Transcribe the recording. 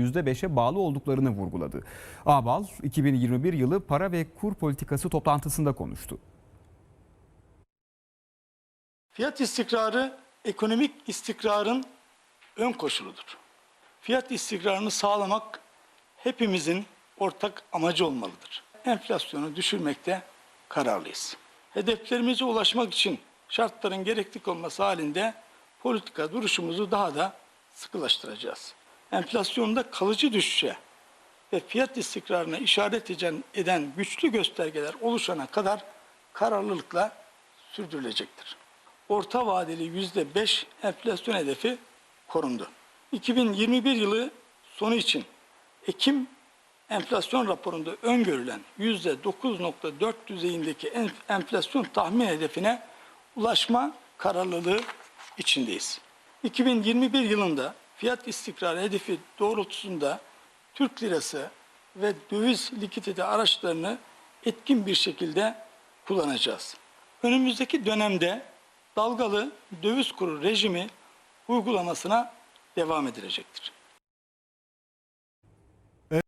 %5'e bağlı olduklarını vurguladı. Ağbal 2021 yılı para ve kur politikası toplantısında konuştu. Fiyat istikrarı ekonomik istikrarın ön koşuludur. Fiyat istikrarını sağlamak hepimizin ortak amacı olmalıdır. Enflasyonu düşürmekte kararlıyız. Hedeflerimize ulaşmak için şartların gerekli olması halinde politika duruşumuzu daha da sıkılaştıracağız. Enflasyonda kalıcı düşüşe ve fiyat istikrarına işaret eden- güçlü göstergeler oluşana kadar kararlılıkla sürdürülecektir. Orta vadeli yüzde beş enflasyon hedefi korundu. 2021 yılı sonu için Ekim enflasyon raporunda öngörülen yüzde 9.4 düzeyindeki en- enflasyon tahmin hedefine ulaşma kararlılığı içindeyiz. 2021 yılında fiyat istikrarı hedefi doğrultusunda Türk lirası ve döviz likidite araçlarını etkin bir şekilde kullanacağız. Önümüzdeki dönemde dalgalı döviz kuru rejimi uygulamasına devam edilecektir.